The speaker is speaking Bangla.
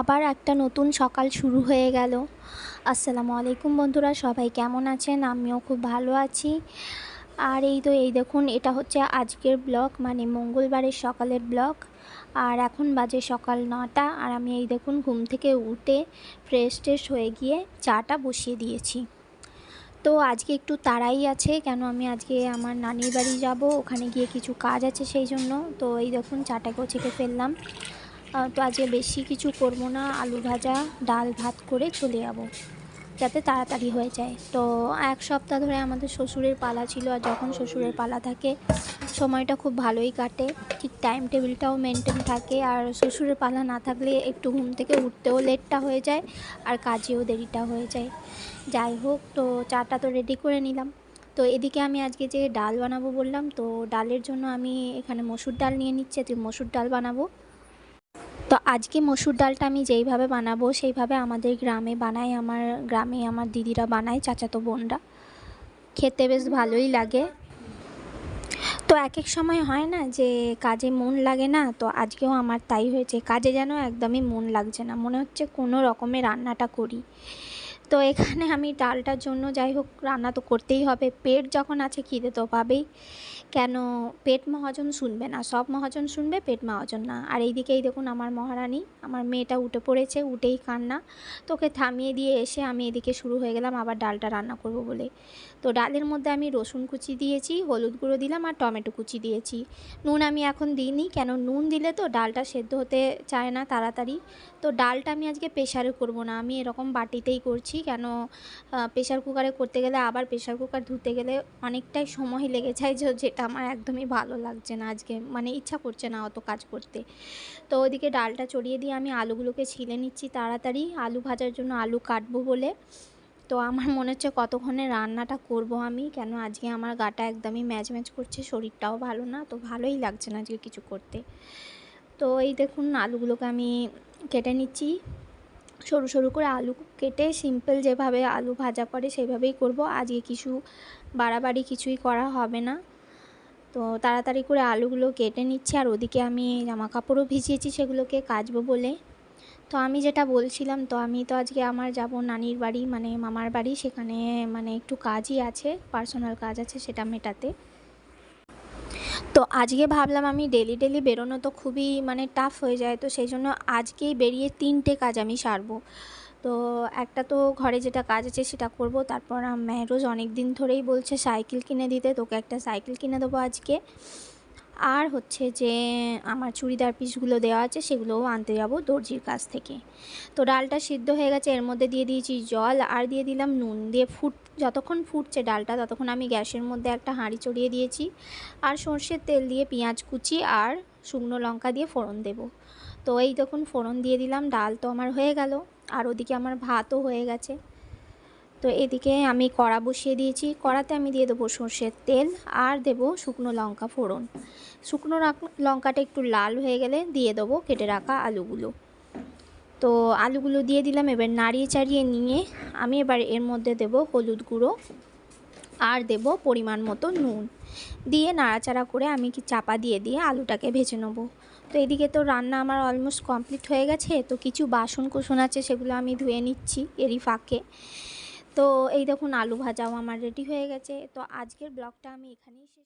আবার একটা নতুন সকাল শুরু হয়ে গেল। আসসালামু আলাইকুম বন্ধুরা, সবাই কেমন আছেন? আমিও খুব ভালো আছি। আর এই তো, এই দেখুন, এটা হচ্ছে আজকের ব্লগ মানে মঙ্গলবারের সকালের ব্লগ। আর এখন বাজে সকাল নটা, আর আমি এই দেখুন, ঘুম থেকে উঠে ফ্রেশ ট্রেশ হয়ে গিয়ে চাটা বসিয়ে দিয়েছি। তো আজকে একটু তাড়াই আছে, কেন আমি আজকে আমার নানির বাড়ি যাব, ওখানে গিয়ে কিছু কাজ আছে সেই জন্য। তো এই দেখুন চাটাকেও ছেঁকে ফেললাম। তো আজকে বেশি কিছু করব না, আলু ভাজা, ডাল ভাত করে চলে যাব, যাতে তাড়াতাড়ি হয়ে যায়। তো এক সপ্তাহ ধরে আমাদের শ্বশুরের পালা ছিল আর যখন শ্বশুরের পালা থাকে, সময়টা খুব ভালোই কাটে। ঠিক টাইম টেবিলটাও মেনটেন থাকে আর শ্বশুরের পালা না থাকলে একটু ঘুম থেকে উঠতেও লেটটা হয়ে যায় আর কাজেও দেরিটা হয়ে যায়। যাই হোক, তো চাটা তো রেডি করে নিলাম। তো এদিকে আমি আজকে যে ডাল বানাবো বললাম, তো ডালের জন্য আমি এখানে মসুর ডাল নিয়ে নিচ্ছি, তো মসুর ডাল বানাবো। আজকে মসুর ডালটা আমি যেইভাবে বানাবো, সেইভাবে আমাদের গ্রামে বানাই, আমার গ্রামে আমার দিদিরা বানায়, চাচাতো বোনরা। খেতে বেশ ভালোই লাগে। তো এক এক সময় হয় না যে কাজে মন লাগে না, তো আজকেও আমার তাই হয়েছে। কাজে যেন একদমই মন লাগছে না, মনে হচ্ছে কোনো রকমে রান্নাটা করি। তো এখানে আমি ডালটার জন্য যাই হোক রান্না তো করতেই হবে। পেট যখন আছে খিদে তো পাবেই। কেন পেট মহাজন শুনবে না, সব মহাজন শুনবে, পেট মহাজন না। আর এইদিকেই দেখুন আমার মহারানী, আমার মেয়েটা উঠে পড়েছে, উঠেই কান্না। তোকে থামিয়ে দিয়ে এসে আমি এদিকে শুরু হয়ে গেলাম আবার ডালটা রান্না করব বলে। তো ডালের মধ্যে আমি রসুন কুচি দিয়েছি, হলুদ গুঁড়ো দিলাম আর টমেটো কুচি দিয়েছি। নুন আমি এখন দিইনি, কেন নুন দিলে তো ডালটা সেদ্ধ হতে চায় না তাড়াতাড়ি। তো ডালটা আমি আজকে প্রেশারে করব না, আমি এরকম বাটিতেই করছি। কেন প্রেশার কুকারে করতে গেলে আবার প্রেশার কুকার ধুতে গেলে অনেকটাই সময় লেগে যায় যেটা আমার একদমই ভালো লাগছে না আজকে মানে ইচ্ছা করছে না অত কাজ করতে। তো ওদিকে ডালটা চড়িয়ে দিয়ে আমি আলুগুলোকে ছিলে নিচ্ছি তাড়াতাড়ি, আলু ভাজার জন্য আলু কাটবো বলে। তো আমার মনে হচ্ছে কতক্ষণে রান্নাটা করব আমি, কেন আজকে আমার গাটা একদমই ম্যাচ ম্যাচ করছে, শরীরটাও ভালো না, তো ভালোই লাগছে না আজকে কিছু করতে। তো এই দেখুন, আলুগুলোকে আমি কেটে নিচ্ছি। সরু সরু করে আলু কেটে সিম্পল যেভাবে আলু ভাজা করে সেভাবেই করব। আজকে কিছু বাড়াবাড়ি কিছুই করা হবে না। তো তাড়াতাড়ি করে আলুগুলো কেটে নিচ্ছি আর ওদিকে আমি জামা কাপড়ও ভিজিয়েছি সেগুলোকে কাচবো বলে। তো আমি যেটা বলছিলাম, তো আমি তো আজকে আমার যাব নানির বাড়ি মানে মামার বাড়ি, সেখানে মানে একটু কাজই আছে পার্সোনাল কাজ আছে সেটা মেটাতে। তো আজকে ভাবলাম আমি ডেলি ডেলি বেরোনো তো খুবই মানে টাফ হয়ে যায়, তো সেই জন্য আজকেই বেরিয়ে তিনটে কাজ আমি সারবো। তো একটা তো ঘরে যেটা কাজ আছে সেটা করব, তারপর মেহরোজ অনেক দিন ধরেই বলছে সাইকেল কিনে দিতে, তোকে একটা সাইকেল কিনে দেবো আজকে। আর হচ্ছে যে আমার চুড়িদার পিসগুলো দেওয়া আছে, সেগুলোও আনতে যাব দর্জির কাছ থেকে। তো ডালটা সিদ্ধ হয়ে গেছে, এর মধ্যে দিয়ে দিয়েছি জল আর দিয়ে দিলাম নুন দিয়ে ফুট, যতক্ষণ ফুটছে ডালটা ততক্ষণ আমি গ্যাসের মধ্যে একটা হাঁড়ি চড়িয়ে দিয়েছি। আর সর্ষের তেল দিয়ে পেঁয়াজ কুচি আর শুকনো লঙ্কা দিয়ে ফোড়ন দেব। তো এই তখন ফোড়ন দিয়ে দিলাম, ডাল তো আমার হয়ে গেল। আর ওদিকে আমার ভাতও হয়ে গেছে। তো এদিকে আমি কড়া বসিয়ে দিয়েছি। কড়াতে আমি দিয়ে দেবো সর্ষের তেল আর দেব শুকনো লঙ্কা ফোড়ন। শুকনো লঙ্কাটা একটু লাল হয়ে গেলে দিয়ে দেবো কেটে রাখা আলুগুলো। তো আলুগুলো দিয়ে দিলাম, এবার নাড়িয়ে চাড়িয়ে নিয়ে আমি এবার এর মধ্যে দেব হলুদ গুঁড়ো আর দেব পরিমাণ মতো নুন। দিয়ে নাড়াচাড়া করে আমি কি চাপা দিয়ে দিয়ে আলুটাকে ভেজে নেব। তো এদিকে তো রান্না আমার অলমোস্ট কমপ্লিট হয়ে গেছে, তো কিছু বাসন কুসন আছে সেগুলো আমি ধুয়ে নিচ্ছি এরই ফাঁকে। তো এই দেখুন আলু ভাজাও আমার রেডি হয়ে গেছে। তো আজকের ব্লগটা আমি এখানেই শেষ